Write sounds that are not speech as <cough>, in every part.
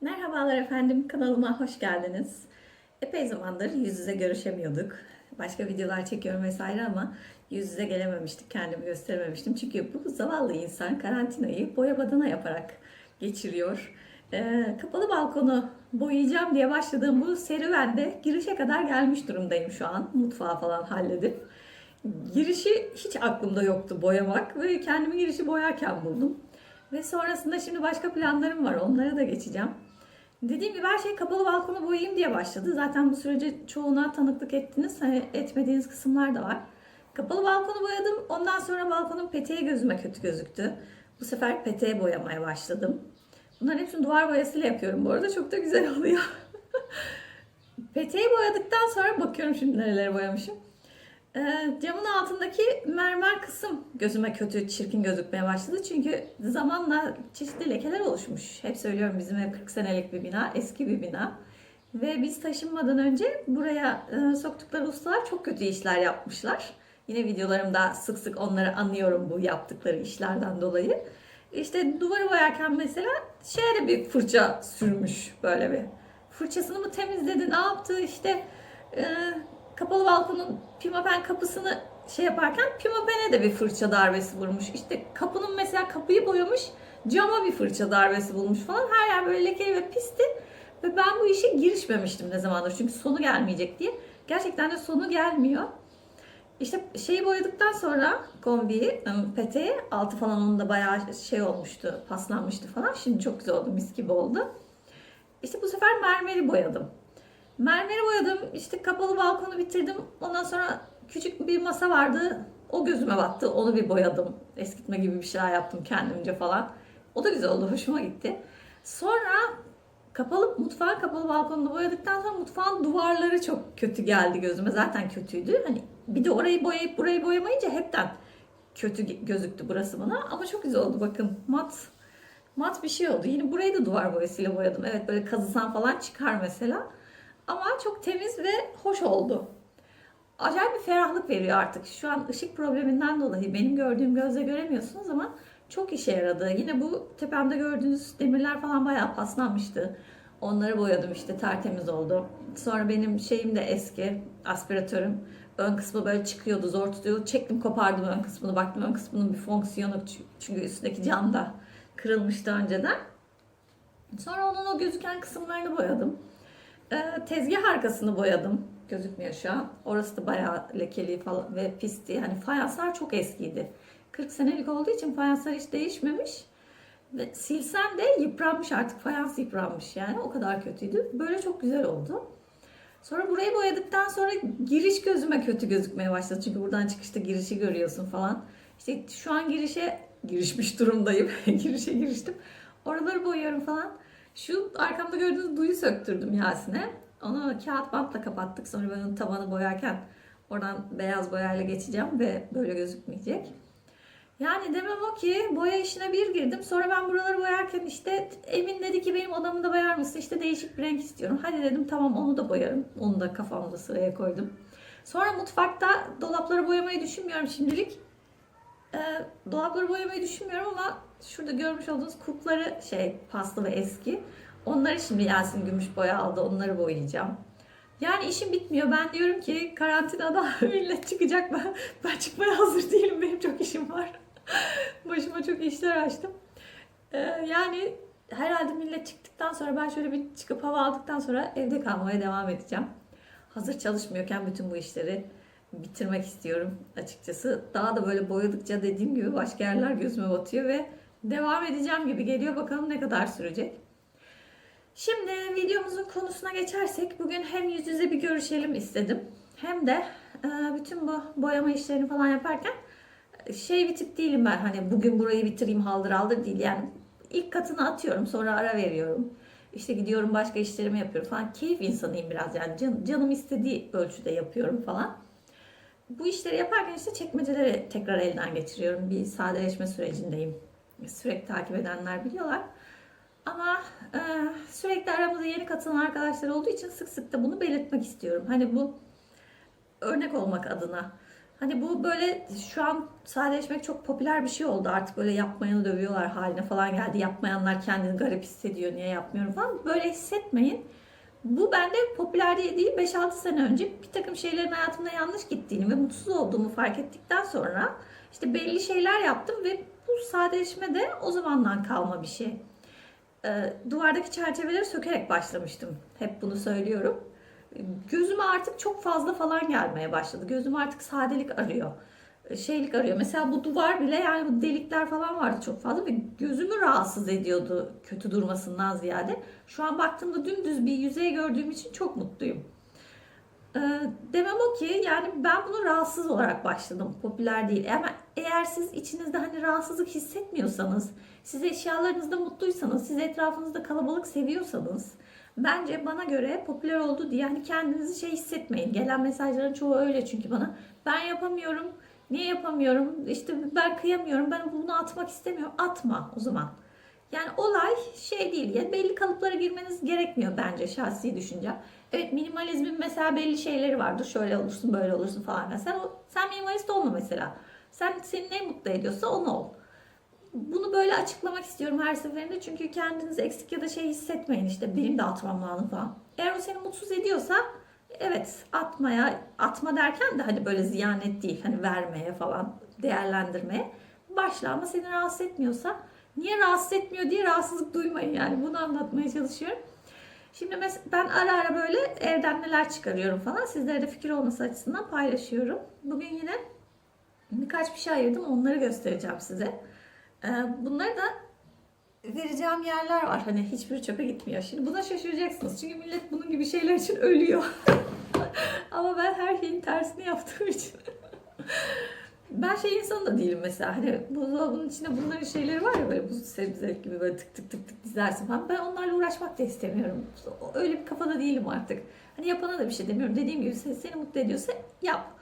Merhabalar efendim, kanalıma hoş geldiniz. Epey zamandır yüz yüze görüşemiyorduk. Başka videolar çekiyorum vesaire ama yüz yüze gelememiştik, kendimi gösterememiştim. Çünkü bu zavallı insan karantinayı boya badana yaparak geçiriyor. Ee, kapalı balkonu boyayacağım diye başladığım bu serüvende girişe kadar gelmiş durumdayım şu an. Mutfağı falan halledip. Girişi hiç aklımda yoktu boyamak ve kendimi girişi boyarken buldum. Ve sonrasında şimdi başka planlarım var. Onlara da geçeceğim. Dediğim gibi her şey kapalı balkonu boyayayım diye başladı. Zaten bu sürece çoğuna tanıklık ettiniz. Hani etmediğiniz kısımlar da var. Kapalı balkonu boyadım. Ondan sonra balkonun peteği gözüme kötü gözüktü. Bu sefer peteğe boyamaya başladım. Bunların hepsini duvar boyasıyla yapıyorum bu arada. Çok da güzel oluyor. <laughs> peteği boyadıktan sonra bakıyorum şimdi nerelere boyamışım. Ee, camın altındaki mermer kısım gözüme kötü, çirkin gözükmeye başladı. Çünkü zamanla çeşitli lekeler oluşmuş. Hep söylüyorum bizim ev 40 senelik bir bina, eski bir bina. Ve biz taşınmadan önce buraya e, soktukları ustalar çok kötü işler yapmışlar. Yine videolarımda sık sık onları anıyorum bu yaptıkları işlerden dolayı. İşte duvarı boyarken mesela şeye de bir fırça sürmüş böyle bir. Fırçasını mı temizledi, ne yaptı işte... e, kapalı balkonun pimapen kapısını şey yaparken pimapene de bir fırça darbesi vurmuş. İşte kapının mesela kapıyı boyamış cama bir fırça darbesi bulmuş falan. Her yer böyle lekeli ve pisti. Ve ben bu işe girişmemiştim ne zamandır. Çünkü sonu gelmeyecek diye. Gerçekten de sonu gelmiyor. İşte şeyi boyadıktan sonra kombiyi, ım, peteği, altı falan onun da bayağı şey olmuştu, paslanmıştı falan. Şimdi çok güzel oldu, mis gibi oldu. İşte bu sefer mermeri boyadım. Mermeri boyadım. işte kapalı balkonu bitirdim. Ondan sonra küçük bir masa vardı. O gözüme battı. Onu bir boyadım. Eskitme gibi bir şeyler yaptım kendimce falan. O da güzel oldu. Hoşuma gitti. Sonra kapalı mutfağın kapalı balkonunu boyadıktan sonra mutfağın duvarları çok kötü geldi gözüme. Zaten kötüydü. Hani bir de orayı boyayıp burayı boyamayınca hepten kötü gözüktü burası bana. Ama çok güzel oldu bakın. Mat mat bir şey oldu. Yine burayı da duvar boyasıyla boyadım. Evet böyle kazısan falan çıkar mesela. Ama çok temiz ve hoş oldu. Acayip bir ferahlık veriyor artık. Şu an ışık probleminden dolayı benim gördüğüm gözle göremiyorsunuz ama çok işe yaradı. Yine bu tepemde gördüğünüz demirler falan bayağı paslanmıştı. Onları boyadım işte tertemiz oldu. Sonra benim şeyim de eski aspiratörüm. Ön kısmı böyle çıkıyordu zor tutuyordu. Çektim kopardım ön kısmını. Baktım ön kısmının bir fonksiyonu. Çünkü üstündeki cam da kırılmıştı önceden. Sonra onun o gözüken kısımlarını boyadım. Ee, tezgah arkasını boyadım. Gözükmüyor şu an. Orası da bayağı lekeli falan ve pisti. Hani fayanslar çok eskiydi. 40 senelik olduğu için fayanslar hiç değişmemiş. Ve silsen de yıpranmış artık. Fayans yıpranmış yani. O kadar kötüydü. Böyle çok güzel oldu. Sonra burayı boyadıktan sonra giriş gözüme kötü gözükmeye başladı. Çünkü buradan çıkışta girişi görüyorsun falan. İşte şu an girişe girişmiş durumdayım. <laughs> girişe giriştim. Oraları boyuyorum falan. Şu arkamda gördüğünüz duyu söktürdüm Yasin'e. Onu kağıt bantla kapattık. Sonra ben onun tavanı boyarken oradan beyaz boyayla geçeceğim ve böyle gözükmeyecek. Yani demem o ki boya işine bir girdim. Sonra ben buraları boyarken işte Emin dedi ki benim odamı da boyar mısın? İşte değişik bir renk istiyorum. Hadi dedim tamam onu da boyarım. Onu da kafamda sıraya koydum. Sonra mutfakta dolapları boyamayı düşünmüyorum şimdilik. Ee, dolapları boyamayı düşünmüyorum ama şurada görmüş olduğunuz kupları şey paslı ve eski. Onları şimdi Yasin gümüş boya aldı. Onları boyayacağım. Yani işim bitmiyor. Ben diyorum ki karantinada <laughs> millet çıkacak. Ben, ben çıkmaya hazır değilim. Benim çok işim var. <laughs> Başıma çok işler açtım. Ee, yani herhalde millet çıktıktan sonra ben şöyle bir çıkıp hava aldıktan sonra evde kalmaya devam edeceğim. Hazır çalışmıyorken bütün bu işleri bitirmek istiyorum açıkçası. Daha da böyle boyadıkça dediğim gibi başka yerler gözüme batıyor ve devam edeceğim gibi geliyor. Bakalım ne kadar sürecek. Şimdi videomuzun konusuna geçersek bugün hem yüz yüze bir görüşelim istedim. Hem de e, bütün bu boyama işlerini falan yaparken e, şey bir tip değilim ben hani bugün burayı bitireyim haldır haldır değil yani ilk katını atıyorum sonra ara veriyorum. İşte gidiyorum başka işlerimi yapıyorum falan. Keyif insanıyım biraz yani can, canım istediği ölçüde yapıyorum falan. Bu işleri yaparken işte çekmeceleri tekrar elden geçiriyorum. Bir sadeleşme sürecindeyim. Sürekli takip edenler biliyorlar. Ama e, sürekli aramızda yeni katılan arkadaşlar olduğu için sık sık da bunu belirtmek istiyorum. Hani bu örnek olmak adına Hani bu böyle şu an sadeleşmek çok popüler bir şey oldu. Artık böyle yapmayanı dövüyorlar haline falan geldi. Yapmayanlar kendini garip hissediyor. Niye yapmıyorum falan. Böyle hissetmeyin. Bu bende popüler değil 5-6 sene önce bir takım şeylerin hayatımda yanlış gittiğini ve mutsuz olduğumu fark ettikten sonra işte belli şeyler yaptım ve bu sadeleşme de o zamandan kalma bir şey. Ee, duvardaki çerçeveleri sökerek başlamıştım. Hep bunu söylüyorum. Gözüme artık çok fazla falan gelmeye başladı. Gözüm artık sadelik arıyor. Şeylik arıyor. Mesela bu duvar bile yani bu delikler falan vardı çok fazla ve gözümü rahatsız ediyordu kötü durmasından ziyade. Şu an baktığımda dümdüz bir yüzey gördüğüm için çok mutluyum. Ee, demem o ki yani ben bunu rahatsız olarak başladım. Popüler değil. Ama eğer siz içinizde hani rahatsızlık hissetmiyorsanız, siz eşyalarınızda mutluysanız, siz etrafınızda kalabalık seviyorsanız bence bana göre popüler oldu diye hani kendinizi şey hissetmeyin. Gelen mesajların çoğu öyle çünkü bana. Ben yapamıyorum. Niye yapamıyorum? İşte ben kıyamıyorum. Ben bunu atmak istemiyorum. Atma o zaman. Yani olay şey değil ya belli kalıplara girmeniz gerekmiyor bence şahsi düşünce. Evet minimalizmin mesela belli şeyleri vardır. Şöyle olursun böyle olursun falan. Sen, sen minimalist olma mesela. Sen seni ne mutlu ediyorsa onu ol. Bunu böyle açıklamak istiyorum her seferinde. Çünkü kendinizi eksik ya da şey hissetmeyin işte benim de atmam lazım falan. Eğer o seni mutsuz ediyorsa evet atmaya, atma derken de hani böyle ziyanet değil. Hani vermeye falan değerlendirmeye başla ama seni rahatsız etmiyorsa niye rahatsız etmiyor diye rahatsızlık duymayın yani bunu anlatmaya çalışıyorum. Şimdi mes- ben ara ara böyle evden neler çıkarıyorum falan sizlere de fikir olması açısından paylaşıyorum. Bugün yine birkaç bir şey ayırdım onları göstereceğim size. Ee, bunları da vereceğim yerler var. Hani hiçbir çöpe gitmiyor. Şimdi buna şaşıracaksınız. Çünkü millet bunun gibi şeyler için ölüyor. <laughs> Ama ben her şeyin tersini yaptığım için. Ben şey insanı da değilim mesela. Hani buzdolabının içinde bunların şeyleri var ya böyle buz sebzelik gibi böyle tık tık tık tık dizersin falan. Ben onlarla uğraşmak da istemiyorum. Öyle bir kafada değilim artık. Hani yapana da bir şey demiyorum. Dediğim gibi seni, seni mutlu ediyorsa yap.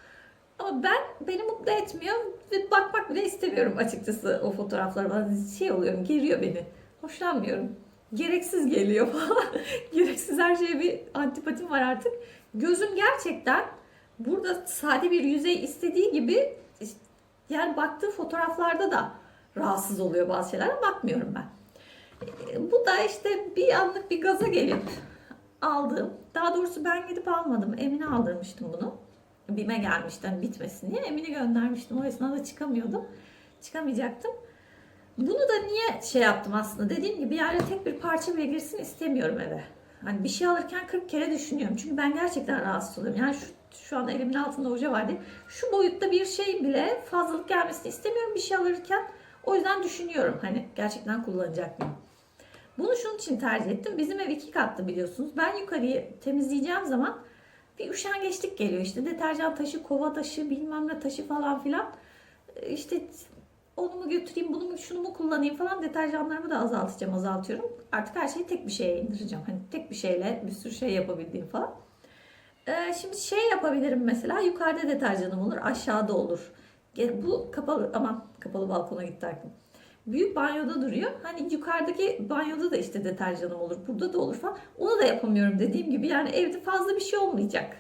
Ama ben beni mutlu etmiyor ve bakmak bile istemiyorum açıkçası o fotoğraflara. Bazen şey oluyorum, geriyor beni. Hoşlanmıyorum. Gereksiz geliyor falan. <laughs> Gereksiz her şeye bir antipatim var artık. Gözüm gerçekten burada sade bir yüzey istediği gibi yani baktığı fotoğraflarda da rahatsız oluyor bazı şeyler. Bakmıyorum ben. Bu da işte bir anlık bir gaza gelip aldığım. Daha doğrusu ben gidip almadım. Emine aldırmıştım bunu. Bime gelmişti hani bitmesin diye. Emin'i göndermiştim. O esnada çıkamıyordum. Çıkamayacaktım. Bunu da niye şey yaptım aslında? Dediğim gibi yani tek bir parça bile girsin istemiyorum eve. Hani bir şey alırken 40 kere düşünüyorum. Çünkü ben gerçekten rahatsız oluyorum. Yani şu, şu an elimin altında hoca var diye. Şu boyutta bir şey bile fazlalık gelmesini istemiyorum bir şey alırken. O yüzden düşünüyorum hani gerçekten kullanacak mıyım? Bunu şunun için tercih ettim. Bizim ev iki katlı biliyorsunuz. Ben yukarıyı temizleyeceğim zaman bir üşengeçlik geliyor. İşte deterjan taşı, kova taşı, bilmem ne taşı falan filan. Ee, İşte onu mu götüreyim, bunu mu, şunu mu kullanayım falan deterjanlarımı da azaltacağım, azaltıyorum. Artık her şeyi tek bir şeye indireceğim. Hani tek bir şeyle bir sürü şey yapabildiğim falan. Ee, şimdi şey yapabilirim mesela yukarıda deterjanım olur, aşağıda olur. Ge- Bu kapalı ama kapalı balkona gitti aklım. Büyük banyoda duruyor. Hani yukarıdaki banyoda da işte deterjanım olur, burada da olur falan. Onu da yapamıyorum dediğim gibi. Yani evde fazla bir şey olmayacak.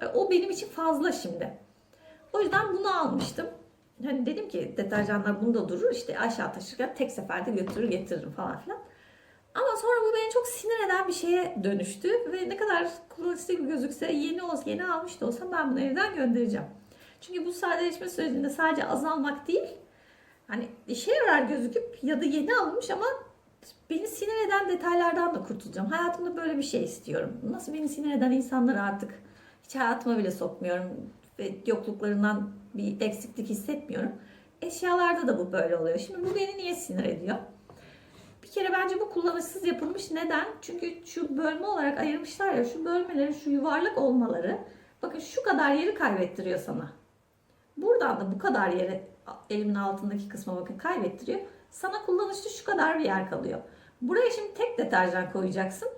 E, O benim için fazla şimdi. O yüzden bunu almıştım. Hani dedim ki deterjanlar bunda durur işte aşağı taşırken tek seferde götürür getiririm falan filan. Ama sonra bu beni çok sinir eden bir şeye dönüştü ve ne kadar kullanışlı gözükse yeni olsa yeni almış da olsam ben bunu evden göndereceğim. Çünkü bu sadeleşme sürecinde sadece azalmak değil hani işe yarar gözüküp ya da yeni alınmış ama beni sinir eden detaylardan da kurtulacağım. Hayatımda böyle bir şey istiyorum. Nasıl beni sinir eden insanları artık hiç hayatıma bile sokmuyorum ve yokluklarından bir eksiklik hissetmiyorum. Eşyalarda da bu böyle oluyor. Şimdi bu beni niye sinir ediyor? Kere bence bu kullanışsız yapılmış. Neden? Çünkü şu bölme olarak ayırmışlar ya şu bölmelerin şu yuvarlak olmaları bakın şu kadar yeri kaybettiriyor sana. Buradan da bu kadar yeri elimin altındaki kısma bakın kaybettiriyor. Sana kullanışlı şu kadar bir yer kalıyor. Buraya şimdi tek deterjan koyacaksın.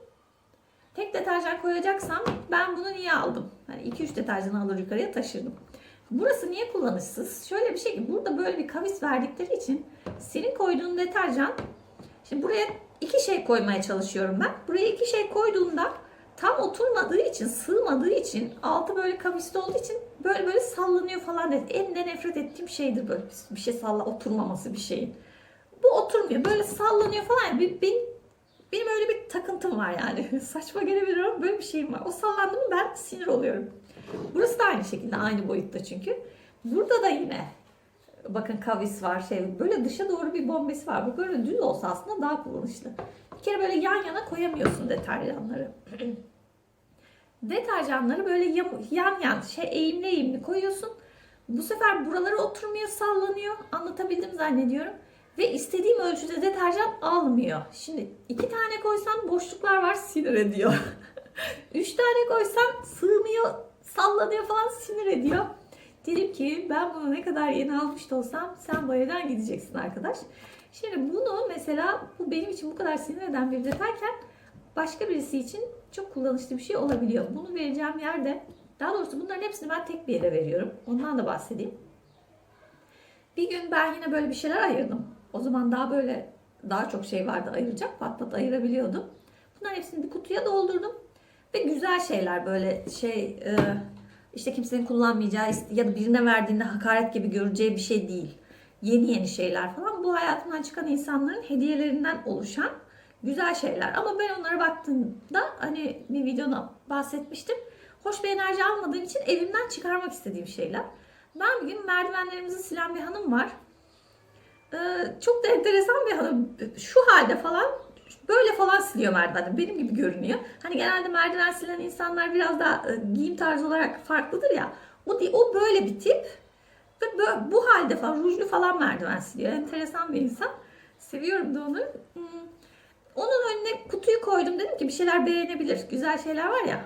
Tek deterjan koyacaksam ben bunu niye aldım? Hani 2-3 deterjan alır yukarıya taşırdım. Burası niye kullanışsız? Şöyle bir şey ki burada böyle bir kavis verdikleri için senin koyduğun deterjan şimdi buraya iki şey koymaya çalışıyorum ben. Buraya iki şey koyduğumda tam oturmadığı için, sığmadığı için, altı böyle kavisli olduğu için böyle böyle sallanıyor falan dedi. En de nefret ettiğim şeydir böyle bir şey salla oturmaması bir şeyin. Bu oturmuyor. Böyle sallanıyor falan. Bir, benim, benim öyle bir takıntım var yani. <laughs> Saçma gelebilir ama böyle bir şeyim var. O sallandı mı ben sinir oluyorum. Burası da aynı şekilde aynı boyutta çünkü. Burada da yine bakın kavis var şey böyle dışa doğru bir bombesi var. Bu böyle düz olsa aslında daha kullanışlı. Bir kere böyle yan yana koyamıyorsun deterjanları. <clears throat> deterjanları böyle yan yan, şey eğimli eğimli koyuyorsun. Bu sefer buraları oturmuyor sallanıyor. Anlatabildim zannediyorum. Ve istediğim ölçüde deterjan almıyor. Şimdi iki tane koysam boşluklar var sinir ediyor. <laughs> Üç tane koysam sığmıyor, sallanıyor falan sinir ediyor. Dedim ki ben bunu ne kadar yeni almış da olsam sen bu evden gideceksin arkadaş. Şimdi bunu mesela bu benim için bu kadar sinir eden bir detayken başka birisi için çok kullanışlı bir şey olabiliyor. Bunu vereceğim yerde daha doğrusu bunların hepsini ben tek bir yere veriyorum. Ondan da bahsedeyim. Bir gün ben yine böyle bir şeyler ayırdım. O zaman daha böyle daha çok şey vardı ayıracak. Pat pat ayırabiliyordum. Bunların hepsini bir kutuya doldurdum. Ve güzel şeyler böyle şey işte kimsenin kullanmayacağı ya da birine verdiğinde hakaret gibi göreceği bir şey değil. Yeni yeni şeyler falan. Bu hayatımdan çıkan insanların hediyelerinden oluşan güzel şeyler. Ama ben onlara baktığımda hani bir videoda bahsetmiştim. Hoş bir enerji almadığım için evimden çıkarmak istediğim şeyler. Ben bir gün merdivenlerimizi silen bir hanım var. Ee, çok da enteresan bir hanım. Şu halde falan böyle falan siliyor merdiveni. Benim gibi görünüyor. Hani genelde merdiven silen insanlar biraz daha e, giyim tarzı olarak farklıdır ya. O o böyle bir tip. Ve böyle, bu halde falan rujlu falan merdiven siliyor. Enteresan bir insan. Seviyorum da onu. Hmm. Onun önüne kutuyu koydum. Dedim ki bir şeyler beğenebilir. Güzel şeyler var ya.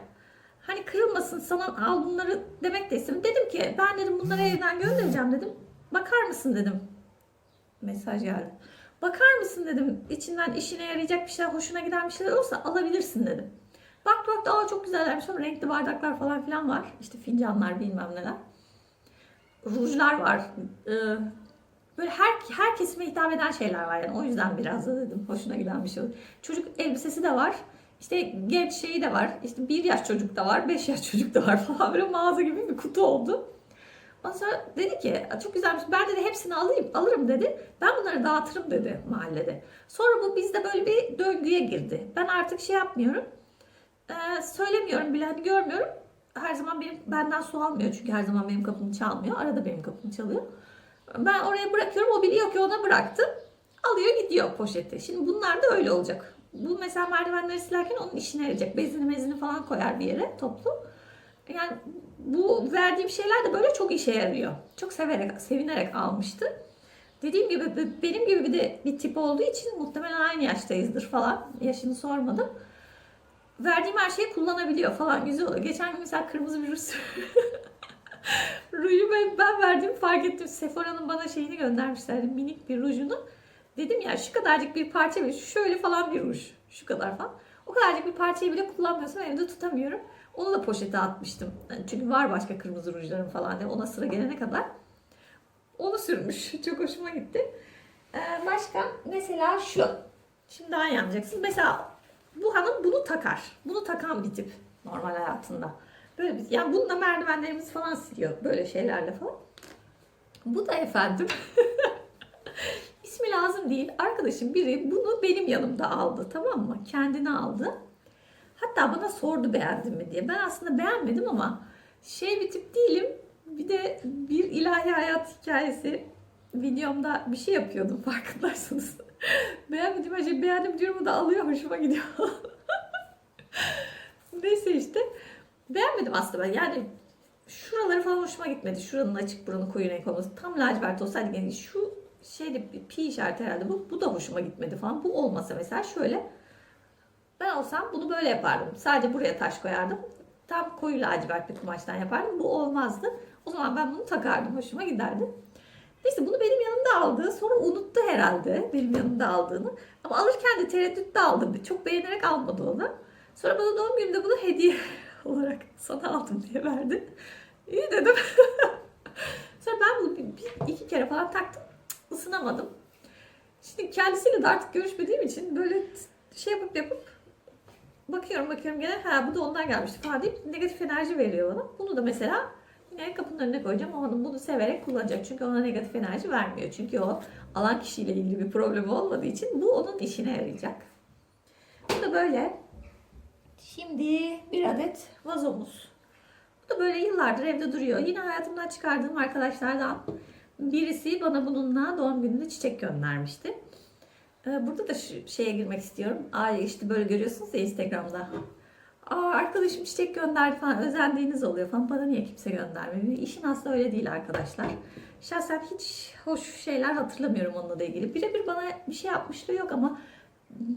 Hani kırılmasın sana al bunları demek de istedim. Dedim ki ben dedim bunları evden göndereceğim dedim. Bakar mısın dedim. Mesaj geldi. Bakar mısın dedim. İçinden işine yarayacak bir şeyler, hoşuna giden bir şeyler olsa alabilirsin dedim. Bak bak aa çok güzellermiş ama renkli bardaklar falan filan var. İşte fincanlar bilmem neler. Rujlar var. Ee, böyle her, her kesime hitap eden şeyler var yani. O yüzden biraz da dedim. Hoşuna giden bir şey olur. Çocuk elbisesi de var. İşte genç şeyi de var. İşte bir yaş çocuk da var. Beş yaş çocuk da var <laughs> falan. Böyle mağaza gibi bir kutu oldu. Ondan sonra dedi ki çok güzelmiş. Ben dedi hepsini alayım, alırım dedi. Ben bunları dağıtırım dedi mahallede. Sonra bu bizde böyle bir döngüye girdi. Ben artık şey yapmıyorum. Söylemiyorum bile hani görmüyorum. Her zaman benim benden su almıyor çünkü her zaman benim kapımı çalmıyor. Arada benim kapımı çalıyor. Ben oraya bırakıyorum. O biliyor ki ona bıraktım. Alıyor gidiyor poşeti. Şimdi bunlar da öyle olacak. Bu mesela merdivenleri silerken onun işine yarayacak. Bezini mezini falan koyar bir yere toplu. Yani bu verdiğim şeyler de böyle çok işe yarıyor. Çok severek, sevinerek almıştı. Dediğim gibi benim gibi bir de bir tip olduğu için muhtemelen aynı yaştayızdır falan. Yaşını sormadım. Verdiğim her şeyi kullanabiliyor falan güzel oluyor. Geçen gün mesela kırmızı bir ruj <laughs> ruju ben, ben verdiğimi fark ettim. Sephora'nın bana şeyini göndermişlerdi minik bir rujunu. Dedim ya şu kadarcık bir parça bile şöyle falan bir ruj. Şu kadar falan. O kadarcık bir parçayı bile kullanmıyorsam evde tutamıyorum. Onu da poşete atmıştım. çünkü var başka kırmızı rujlarım falan diye ona sıra gelene kadar. Onu sürmüş. <laughs> Çok hoşuma gitti. Ee, başka mesela şu. Şimdi daha iyi. Mesela bu hanım bunu takar. Bunu takan bir tip normal hayatında. Böyle bir, yani bununla merdivenlerimizi falan siliyor. Böyle şeylerle falan. Bu da efendim <laughs> ismi lazım değil. Arkadaşım biri bunu benim yanımda aldı tamam mı? Kendine aldı. Hatta bana sordu beğendin mi diye. Ben aslında beğenmedim ama şey bir tip değilim. Bir de bir ilahi hayat hikayesi videomda bir şey yapıyordum <laughs> farkındaysanız. Beğenmedim acaba beğendim diyorum o da alıyor hoşuma gidiyor. <laughs> Neyse işte. Beğenmedim aslında ben yani şuraları falan hoşuma gitmedi. Şuranın açık buranın koyu renk olması. Tam lacivert olsaydı yani şu şeyde pi işareti herhalde bu. Bu da hoşuma gitmedi falan. Bu olmasa mesela şöyle ben olsam bunu böyle yapardım. Sadece buraya taş koyardım. Tam koyu lacivert bir kumaştan yapardım. Bu olmazdı. O zaman ben bunu takardım. Hoşuma giderdi. Neyse bunu benim yanımda aldı. Sonra unuttu herhalde benim yanımda aldığını. Ama alırken de tereddütte aldım. Çok beğenerek almadı onu. Sonra bana doğum günümde bunu hediye <laughs> olarak sana aldım diye verdi. İyi dedim. <laughs> Sonra ben bunu bir, bir, iki kere falan taktım. ısınamadım. Şimdi kendisiyle de artık görüşmediğim için böyle şey yapıp yapıp bakıyorum bakıyorum gene ha bu da ondan gelmişti falan deyip negatif enerji veriyor bana. Bunu da mesela Yine kapının önüne koyacağım. O hanım bunu severek kullanacak. Çünkü ona negatif enerji vermiyor. Çünkü o alan kişiyle ilgili bir problemi olmadığı için bu onun işine yarayacak. Bu da böyle. Şimdi bir adet vazomuz. Bu da böyle yıllardır evde duruyor. Yine hayatımdan çıkardığım arkadaşlardan birisi bana bununla doğum gününde çiçek göndermişti. Ee, Burada da şeye girmek istiyorum. Ay işte böyle görüyorsunuz ya Instagram'da. Aa arkadaşım çiçek gönderdi falan özendiğiniz oluyor falan. Bana niye kimse göndermiyor? İşin aslında öyle değil arkadaşlar. Şahsen hiç hoş şeyler hatırlamıyorum onunla da ilgili. Birebir bana bir şey yapmışlığı yok ama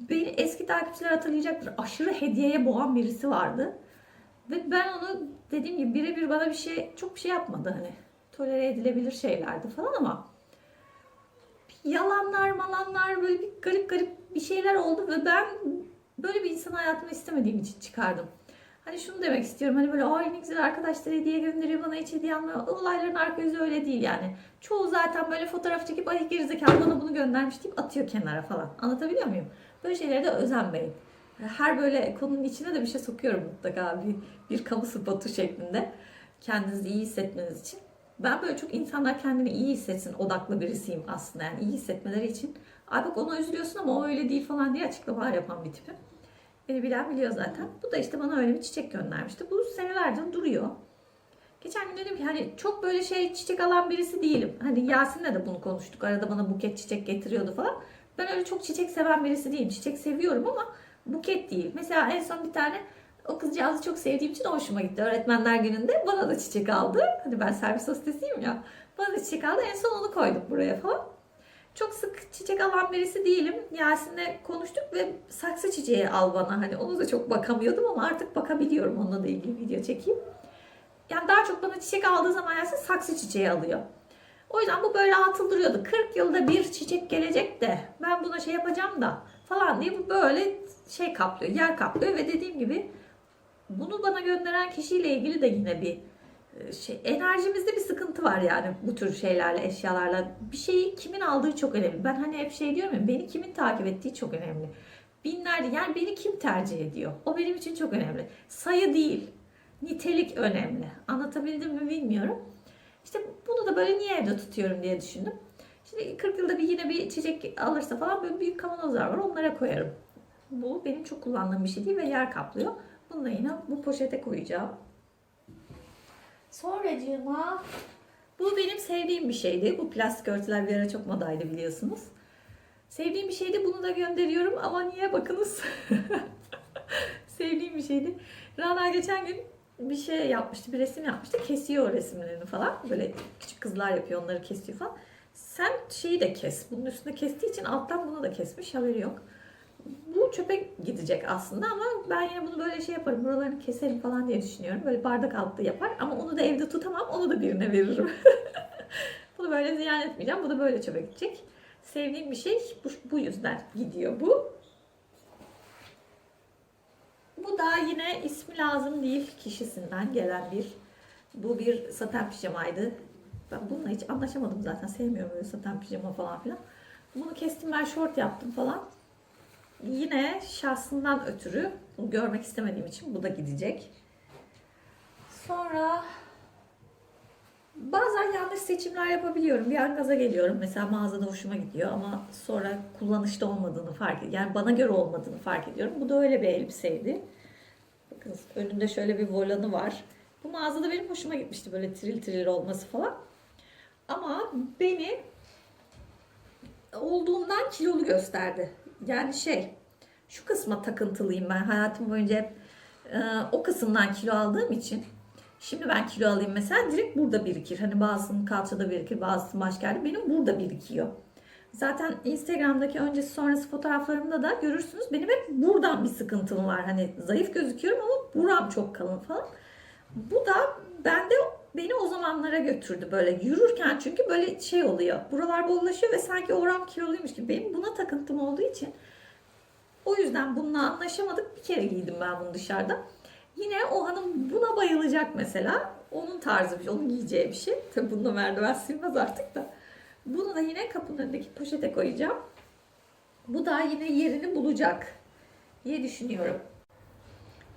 beni eski takipçiler hatırlayacaktır. Aşırı hediyeye boğan birisi vardı. Ve ben onu dediğim gibi birebir bana bir şey çok bir şey yapmadı hani. Tolere edilebilir şeylerdi falan ama yalanlar malanlar böyle bir garip garip bir şeyler oldu ve ben böyle bir insan hayatımı istemediğim için çıkardım. Hani şunu demek istiyorum hani böyle ay ne güzel arkadaşlar hediye gönderiyor bana hiç hediye almıyor. Olayların arka yüzü öyle değil yani. Çoğu zaten böyle fotoğraf çekip ay gerizekalı bana bunu göndermiş deyip atıyor kenara falan. Anlatabiliyor muyum? Böyle şeylere de özenmeyin. Her böyle konunun içine de bir şey sokuyorum mutlaka bir, bir kamu spotu şeklinde. Kendinizi iyi hissetmeniz için. Ben böyle çok insanlar kendini iyi hissetsin odaklı birisiyim aslında. Yani iyi hissetmeleri için. Ay bak ona üzülüyorsun ama o öyle değil falan diye açıklamalar yapan bir tipim. Beni bilen biliyor zaten. Bu da işte bana öyle bir çiçek göndermişti. Bu senelerdir duruyor. Geçen gün dedim ki hani çok böyle şey çiçek alan birisi değilim. Hani Yasin'le de bunu konuştuk. Arada bana buket çiçek getiriyordu falan. Ben öyle çok çiçek seven birisi değilim. Çiçek seviyorum ama buket değil. Mesela en son bir tane o kızcağızı çok sevdiğim için hoşuma gitti. Öğretmenler gününde bana da çiçek aldı. Hani ben servis hostesiyim ya. Bana da çiçek aldı. En son onu koyduk buraya falan. Çok sık çiçek alan birisi değilim. Yasin'le konuştuk ve saksı çiçeği al bana. Hani onu da çok bakamıyordum ama artık bakabiliyorum. Onunla da ilgili video çekeyim. Yani daha çok bana çiçek aldığı zaman Yasin saksı çiçeği alıyor. O yüzden bu böyle atıl duruyordu. 40 yılda bir çiçek gelecek de ben buna şey yapacağım da falan diye bu böyle şey kaplıyor, yer kaplıyor ve dediğim gibi bunu bana gönderen kişiyle ilgili de yine bir e, şey enerjimizde bir sıkıntı var yani bu tür şeylerle, eşyalarla. Bir şeyi kimin aldığı çok önemli. Ben hani hep şey diyorum ya beni kimin takip ettiği çok önemli. Binlerce yani beni kim tercih ediyor? O benim için çok önemli. Sayı değil, nitelik önemli. Anlatabildim mi bilmiyorum. İşte bunu da böyle niye evde tutuyorum diye düşündüm. Şimdi 40 yılda bir yine bir çiçek alırsa falan böyle büyük kavanozlar var onlara koyarım. Bu benim çok kullandığım bir şey değil ve yer kaplıyor. Bunu yine bu poşete koyacağım. Sonracığıma bu benim sevdiğim bir şeydi. Bu plastik örtüler bir ara çok modaydı biliyorsunuz. Sevdiğim bir şeydi. Bunu da gönderiyorum ama niye bakınız. <laughs> sevdiğim bir şeydi. Rana geçen gün bir şey yapmıştı. Bir resim yapmıştı. Kesiyor resimlerini falan. Böyle küçük kızlar yapıyor onları kesiyor falan. Sen şeyi de kes. Bunun üstünde kestiği için alttan bunu da kesmiş. Haberi yok bu çöpe gidecek aslında ama ben yine bunu böyle şey yaparım. Buralarını keserim falan diye düşünüyorum. Böyle bardak altı yapar ama onu da evde tutamam. Onu da birine veririm. <laughs> bunu böyle ziyan etmeyeceğim. Bu da böyle çöpe gidecek. Sevdiğim bir şey bu, bu yüzden gidiyor bu. Bu da yine ismi lazım değil kişisinden gelen bir. Bu bir saten pijamaydı. Ben bununla hiç anlaşamadım zaten. Sevmiyorum böyle saten pijama falan filan. Bunu kestim ben short yaptım falan yine şahsından ötürü görmek istemediğim için bu da gidecek. Sonra bazen yanlış seçimler yapabiliyorum. Bir an gaza geliyorum. Mesela mağazada hoşuma gidiyor ama sonra kullanışta olmadığını fark ediyorum. Yani bana göre olmadığını fark ediyorum. Bu da öyle bir elbiseydi. Bakın önünde şöyle bir volanı var. Bu mağazada benim hoşuma gitmişti böyle tril tril olması falan. Ama beni olduğumdan kilolu gösterdi. Yani şey şu kısma takıntılıyım ben hayatım boyunca hep e, o kısımdan kilo aldığım için şimdi ben kilo alayım mesela direkt burada birikir. Hani bazısının kalçada birikir bazısının başka yerde benim burada birikiyor. Zaten Instagram'daki öncesi sonrası fotoğraflarımda da görürsünüz benim hep buradan bir sıkıntım var. Hani zayıf gözüküyorum ama buram çok kalın falan. Bu da bende beni o zamanlara götürdü böyle yürürken çünkü böyle şey oluyor. Buralar bollaşıyor ve sanki oram kiloluymuş gibi. Benim buna takıntım olduğu için o yüzden bununla anlaşamadık. Bir kere giydim ben bunu dışarıda. Yine o hanım buna bayılacak mesela. Onun tarzı bir şey, onun giyeceği bir şey. Tabii bunda merdiven silmez artık da. Bunu da yine kapının önündeki poşete koyacağım. Bu da yine yerini bulacak diye düşünüyorum.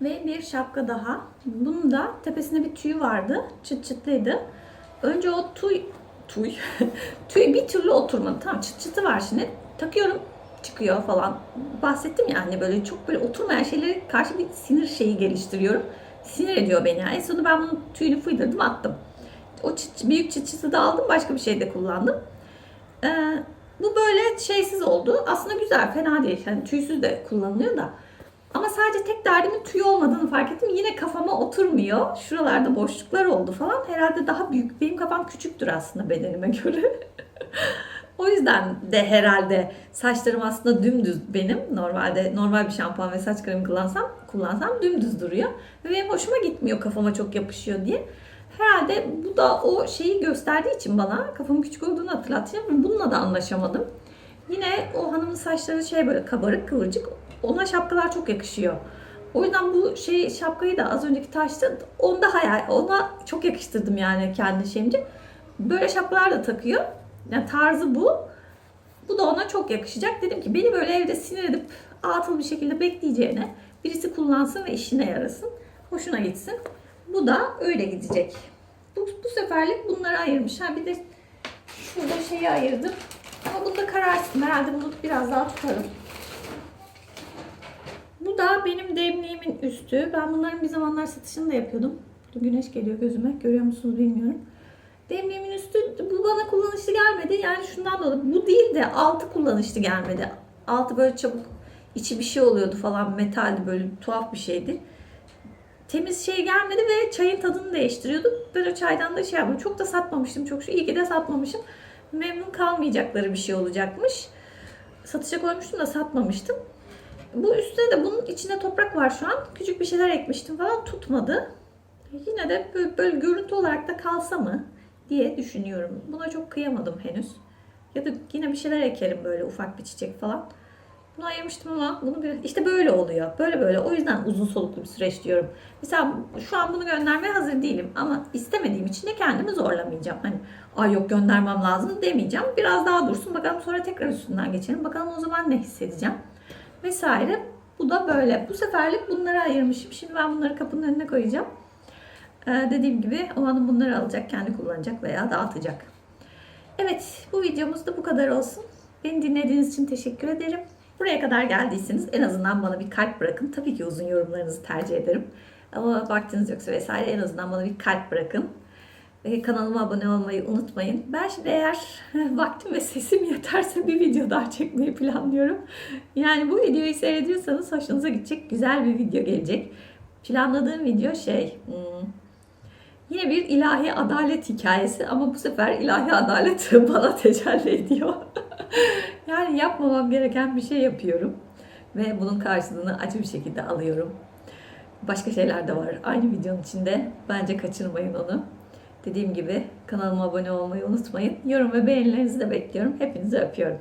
Ve bir şapka daha. Bunun da tepesinde bir tüy vardı. Çıt çıtlıydı. Önce o tüy tüy <laughs> tüy bir türlü oturmadı. Tamam çıt çıtı var şimdi. Takıyorum çıkıyor falan. Bahsettim ya hani böyle çok böyle oturmayan şeylere karşı bir sinir şeyi geliştiriyorum. Sinir ediyor beni. En sonunda ben bunun tüyünü fıydırdım attım. O çıt, büyük çıt çıtı da aldım. Başka bir şey de kullandım. Ee, bu böyle şeysiz oldu. Aslında güzel, fena değil. Yani tüysüz de kullanılıyor da. Ama sadece tek derdimin tüy olmadığını fark ettim. Yine kafama oturmuyor. Şuralarda boşluklar oldu falan. Herhalde daha büyük. Benim kafam küçüktür aslında bedenime göre. <laughs> o yüzden de herhalde saçlarım aslında dümdüz benim. Normalde normal bir şampuan ve saç kremi kullansam kullansam dümdüz duruyor. Ve benim hoşuma gitmiyor kafama çok yapışıyor diye. Herhalde bu da o şeyi gösterdiği için bana kafamın küçük olduğunu hatırlatıyor. Ve bununla da anlaşamadım. Yine o hanımın saçları şey böyle kabarık kıvırcık. Ona şapkalar çok yakışıyor. O yüzden bu şey şapkayı da az önceki taşta onda hayal ona çok yakıştırdım yani kendi şeyimce. Böyle şapkalar da takıyor. Yani tarzı bu. Bu da ona çok yakışacak. Dedim ki beni böyle evde sinir edip atıl bir şekilde bekleyeceğine birisi kullansın ve işine yarasın. Hoşuna gitsin. Bu da öyle gidecek. Bu, bu seferlik bunları ayırmış. Ha bir de şurada şeyi ayırdım. Ama bunda kararsın. Herhalde bunu biraz daha tutarım. Bu da benim demliğimin üstü. Ben bunların bir zamanlar satışını da yapıyordum. Güneş geliyor gözüme. Görüyor musunuz bilmiyorum. Demliğimin üstü bu bana kullanışlı gelmedi. Yani şundan dolayı bu değil de altı kullanışlı gelmedi. Altı böyle çabuk içi bir şey oluyordu falan metaldi böyle tuhaf bir şeydi. Temiz şey gelmedi ve çayın tadını değiştiriyordu. O çaydan da şey yapıyorum. Çok da satmamıştım. Çok şu iyi ki de satmamışım. Memnun kalmayacakları bir şey olacakmış. Satışa koymuştum da satmamıştım. Bu üstüne de bunun içinde toprak var şu an. Küçük bir şeyler ekmiştim falan tutmadı. Yine de böyle, böyle görüntü olarak da kalsa mı diye düşünüyorum. Buna çok kıyamadım henüz. Ya da yine bir şeyler ekerim böyle ufak bir çiçek falan. Bunu ayırmıştım ama bunu bir, işte böyle oluyor. Böyle böyle. O yüzden uzun soluklu bir süreç diyorum. Mesela şu an bunu göndermeye hazır değilim. Ama istemediğim için de kendimi zorlamayacağım. Hani ay yok göndermem lazım demeyeceğim. Biraz daha dursun. Bakalım sonra tekrar üstünden geçelim. Bakalım o zaman ne hissedeceğim. Vesaire. Bu da böyle. Bu seferlik bunları ayırmışım. Şimdi ben bunları kapının önüne koyacağım. Ee, dediğim gibi o hanım bunları alacak, kendi kullanacak veya dağıtacak. Evet, bu videomuz da bu kadar olsun. Beni dinlediğiniz için teşekkür ederim. Buraya kadar geldiyseniz en azından bana bir kalp bırakın. Tabii ki uzun yorumlarınızı tercih ederim. Ama vaktiniz yoksa vesaire en azından bana bir kalp bırakın. Ve kanalıma abone olmayı unutmayın. Ben şimdi eğer vaktim ve sesim yeterse bir video daha çekmeyi planlıyorum. Yani bu videoyu seyrediyorsanız hoşunuza gidecek güzel bir video gelecek. Planladığım video şey... hmm, Yine bir ilahi adalet hikayesi ama bu sefer ilahi adalet <laughs> bana tecelli ediyor. <laughs> yani yapmamam gereken bir şey yapıyorum. Ve bunun karşılığını acı bir şekilde alıyorum. Başka şeyler de var aynı videonun içinde. Bence kaçırmayın onu. Dediğim gibi kanalıma abone olmayı unutmayın. Yorum ve beğenilerinizi de bekliyorum. Hepinizi öpüyorum.